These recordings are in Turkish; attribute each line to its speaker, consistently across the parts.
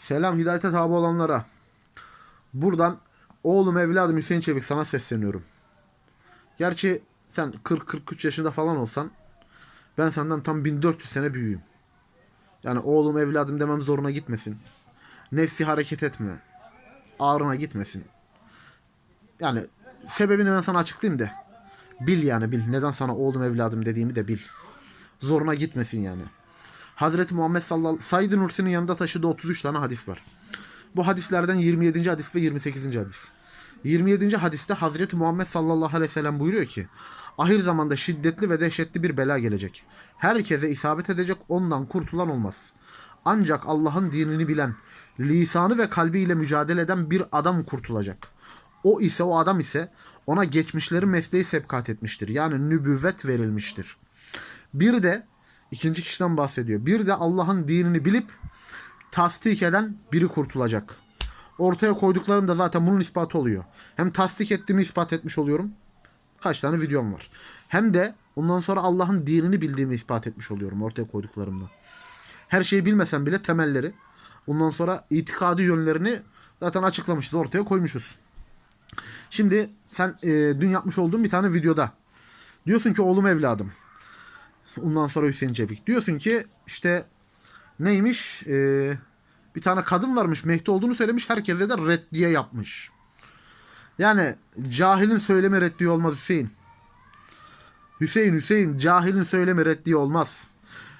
Speaker 1: Selam hidayete tabi olanlara. Buradan oğlum evladım Hüseyin Çevik sana sesleniyorum. Gerçi sen 40-43 yaşında falan olsan ben senden tam 1400 sene büyüğüm. Yani oğlum evladım demem zoruna gitmesin. Nefsi hareket etme. Ağrına gitmesin. Yani sebebini ben sana açıklayayım da. Bil yani bil. Neden sana oğlum evladım dediğimi de bil. Zoruna gitmesin yani. Hazreti Muhammed sallallahu Said Nursi'nin yanında taşıdığı 33 tane hadis var. Bu hadislerden 27. hadis ve 28. hadis. 27. hadiste Hazreti Muhammed sallallahu aleyhi ve sellem buyuruyor ki ahir zamanda şiddetli ve dehşetli bir bela gelecek. Herkese isabet edecek ondan kurtulan olmaz. Ancak Allah'ın dinini bilen, lisanı ve kalbiyle mücadele eden bir adam kurtulacak. O ise o adam ise ona geçmişlerin mesleği sebkat etmiştir. Yani nübüvvet verilmiştir. Bir de ikinci kişiden bahsediyor. Bir de Allah'ın dinini bilip tasdik eden biri kurtulacak. Ortaya koyduklarım da zaten bunun ispatı oluyor. Hem tasdik ettiğimi ispat etmiş oluyorum. Kaç tane videom var. Hem de ondan sonra Allah'ın dinini bildiğimi ispat etmiş oluyorum ortaya koyduklarımda. Her şeyi bilmesem bile temelleri. Ondan sonra itikadi yönlerini zaten açıklamışız, ortaya koymuşuz. Şimdi sen e, dün yapmış olduğun bir tane videoda diyorsun ki oğlum evladım. Ondan sonra Hüseyin Çevik. Diyorsun ki işte neymiş? Ee, bir tane kadın varmış Mehdi olduğunu söylemiş. Herkese de reddiye yapmış. Yani cahilin söylemi reddiye olmaz Hüseyin. Hüseyin Hüseyin cahilin söylemi reddiye olmaz.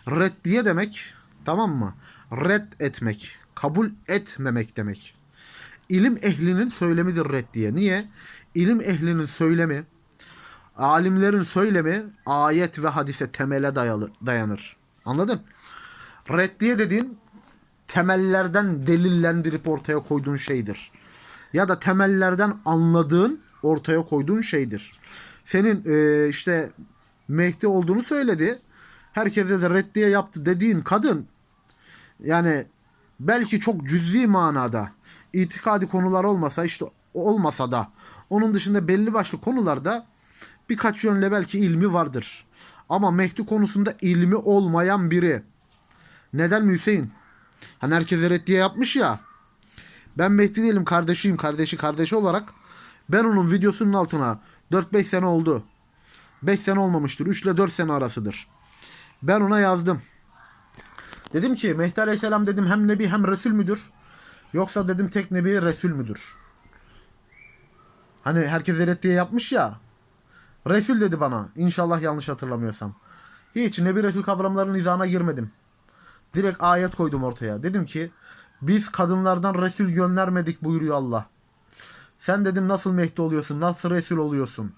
Speaker 1: Reddiye demek tamam mı? Red etmek. Kabul etmemek demek. İlim ehlinin söylemidir reddiye. Niye? İlim ehlinin söylemi alimlerin söylemi ayet ve hadise temele dayalı, dayanır. Anladın? Reddiye dediğin temellerden delillendirip ortaya koyduğun şeydir. Ya da temellerden anladığın ortaya koyduğun şeydir. Senin e, işte Mehdi olduğunu söyledi. Herkese de reddiye yaptı dediğin kadın yani belki çok cüzi manada itikadi konular olmasa işte olmasa da onun dışında belli başlı konularda birkaç yönle belki ilmi vardır. Ama Mehdi konusunda ilmi olmayan biri. Neden mi Hüseyin? Hani herkese reddiye yapmış ya. Ben Mehdi değilim kardeşiyim kardeşi kardeşi olarak. Ben onun videosunun altına 4-5 sene oldu. 5 sene olmamıştır. 3 ile 4 sene arasıdır. Ben ona yazdım. Dedim ki Mehdi Aleyhisselam dedim hem Nebi hem Resul müdür? Yoksa dedim tek Nebi Resul müdür? Hani herkese reddiye yapmış ya. Resul dedi bana. İnşallah yanlış hatırlamıyorsam. Hiç Nebi Resul kavramlarının izahına girmedim. Direkt ayet koydum ortaya. Dedim ki biz kadınlardan Resul göndermedik buyuruyor Allah. Sen dedim nasıl Mehdi oluyorsun? Nasıl Resul oluyorsun?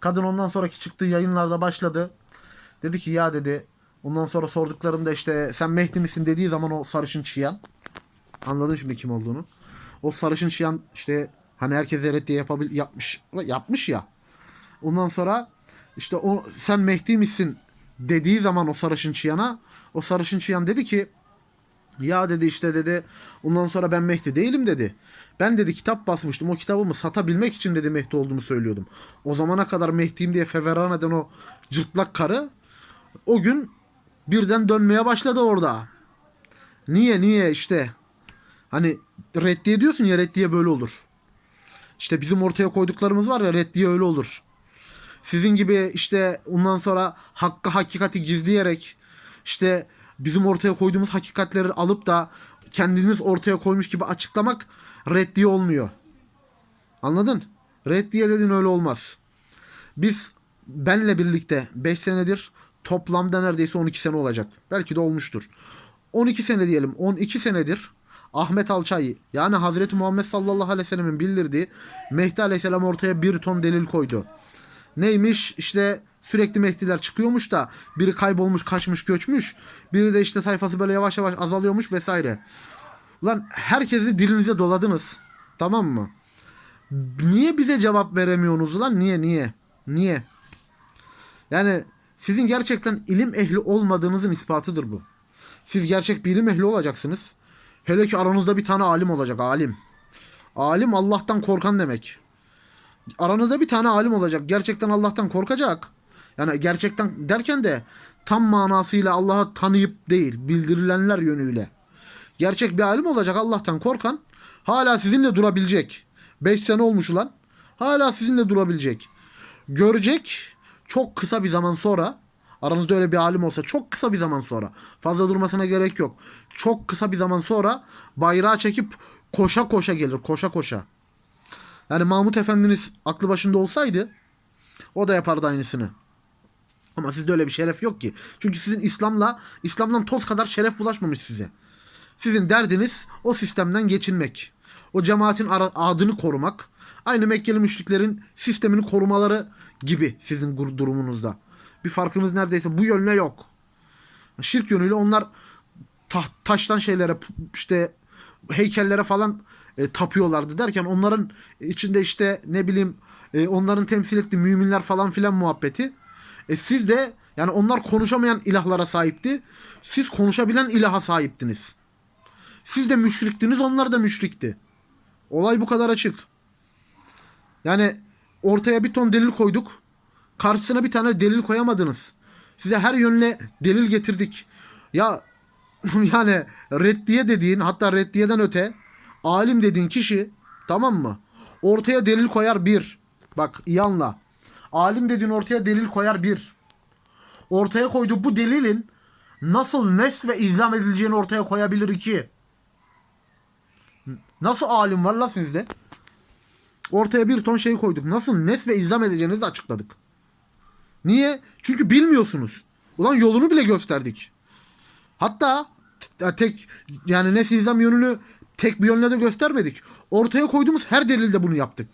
Speaker 1: Kadın ondan sonraki çıktığı yayınlarda başladı. Dedi ki ya dedi. Ondan sonra sorduklarında işte sen Mehdi misin dediği zaman o sarışın çiyan. Anladın şimdi kim olduğunu. O sarışın çiyan işte hani herkese reddiye yapabil yapmış yapmış ya. Ondan sonra işte o sen Mehdi misin dediği zaman o sarışın çiyana o sarışın çiyan dedi ki ya dedi işte dedi ondan sonra ben Mehdi değilim dedi. Ben dedi kitap basmıştım o kitabımı satabilmek için dedi Mehdi olduğumu söylüyordum. O zamana kadar Mehdi'yim diye feveran eden o cırtlak karı o gün birden dönmeye başladı orada. Niye niye işte hani reddiye diyorsun ya reddiye böyle olur. İşte bizim ortaya koyduklarımız var ya reddiye öyle olur sizin gibi işte ondan sonra hakkı hakikati gizleyerek işte bizim ortaya koyduğumuz hakikatleri alıp da kendiniz ortaya koymuş gibi açıklamak reddiye olmuyor. Anladın? Reddiye dedin öyle olmaz. Biz benle birlikte 5 senedir toplamda neredeyse 12 sene olacak. Belki de olmuştur. 12 sene diyelim 12 senedir Ahmet Alçay yani Hazreti Muhammed sallallahu aleyhi ve sellemin bildirdiği Mehdi aleyhisselam ortaya bir ton delil koydu. Neymiş işte sürekli Mehdiler çıkıyormuş da biri kaybolmuş kaçmış göçmüş. Biri de işte sayfası böyle yavaş yavaş azalıyormuş vesaire. Ulan herkesi dilinize doladınız. Tamam mı? Niye bize cevap veremiyorsunuz lan? Niye niye? Niye? Yani sizin gerçekten ilim ehli olmadığınızın ispatıdır bu. Siz gerçek bir ilim ehli olacaksınız. Hele ki aranızda bir tane alim olacak. Alim. Alim Allah'tan korkan demek aranızda bir tane alim olacak. Gerçekten Allah'tan korkacak. Yani gerçekten derken de tam manasıyla Allah'ı tanıyıp değil, bildirilenler yönüyle. gerçek bir alim olacak Allah'tan korkan hala sizinle durabilecek. 5 sene olmuş ulan. Hala sizinle durabilecek. Görecek çok kısa bir zaman sonra aranızda öyle bir alim olsa çok kısa bir zaman sonra fazla durmasına gerek yok. Çok kısa bir zaman sonra bayrağı çekip koşa koşa gelir. Koşa koşa. Yani Mahmut Efendiniz aklı başında olsaydı o da yapardı aynısını. Ama sizde öyle bir şeref yok ki. Çünkü sizin İslam'la İslam'dan toz kadar şeref bulaşmamış size. Sizin derdiniz o sistemden geçinmek. O cemaatin adını korumak. Aynı Mekkeli müşriklerin sistemini korumaları gibi sizin durumunuzda. Bir farkınız neredeyse bu yönüne yok. Şirk yönüyle onlar ta- taştan şeylere işte heykellere falan e, tapıyorlardı derken onların içinde işte ne bileyim e, onların temsil ettiği müminler falan filan muhabbeti. E, siz de yani onlar konuşamayan ilahlara sahipti. Siz konuşabilen ilaha sahiptiniz. Siz de müşriktiniz onlar da müşrikti. Olay bu kadar açık. Yani ortaya bir ton delil koyduk. Karşısına bir tane delil koyamadınız. Size her yönle delil getirdik. Ya yani reddiye dediğin hatta reddiyeden öte alim dediğin kişi tamam mı? Ortaya delil koyar bir. Bak iyi anla. Alim dediğin ortaya delil koyar bir. Ortaya koyduğu bu delilin nasıl nes ve izlam edileceğini ortaya koyabilir iki. Nasıl alim var la sizde? Ortaya bir ton şey koyduk. Nasıl nes ve izlam edeceğinizi açıkladık. Niye? Çünkü bilmiyorsunuz. Ulan yolunu bile gösterdik. Hatta tek yani nes izlam yönünü tek bir yönle de göstermedik. Ortaya koyduğumuz her delilde bunu yaptık.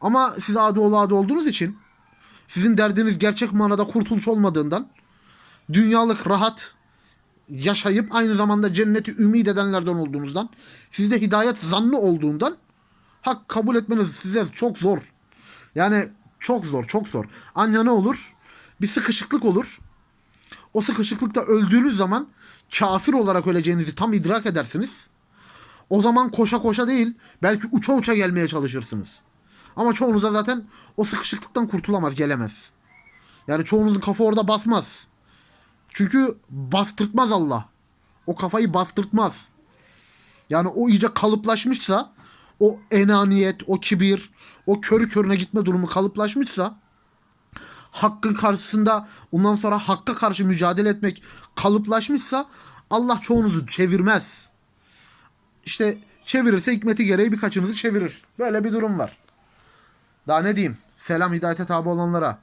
Speaker 1: Ama siz adı oğlu adı olduğunuz için sizin derdiniz gerçek manada kurtuluş olmadığından dünyalık rahat yaşayıp aynı zamanda cenneti ümit edenlerden olduğunuzdan sizde hidayet zannı olduğundan hak kabul etmeniz size çok zor. Yani çok zor, çok zor. Anca ne olur? Bir sıkışıklık olur. O sıkışıklıkta öldüğünüz zaman kafir olarak öleceğinizi tam idrak edersiniz. O zaman koşa koşa değil, belki uça uça gelmeye çalışırsınız. Ama çoğunuza zaten o sıkışıklıktan kurtulamaz, gelemez. Yani çoğunuzun kafa orada basmaz. Çünkü bastırtmaz Allah. O kafayı bastırtmaz. Yani o iyice kalıplaşmışsa o enaniyet, o kibir, o körü körüne gitme durumu kalıplaşmışsa hakkın karşısında ondan sonra hakka karşı mücadele etmek kalıplaşmışsa Allah çoğunuzu çevirmez. İşte çevirirse hikmeti gereği birkaçınızı çevirir. Böyle bir durum var. Daha ne diyeyim? Selam hidayete tabi olanlara.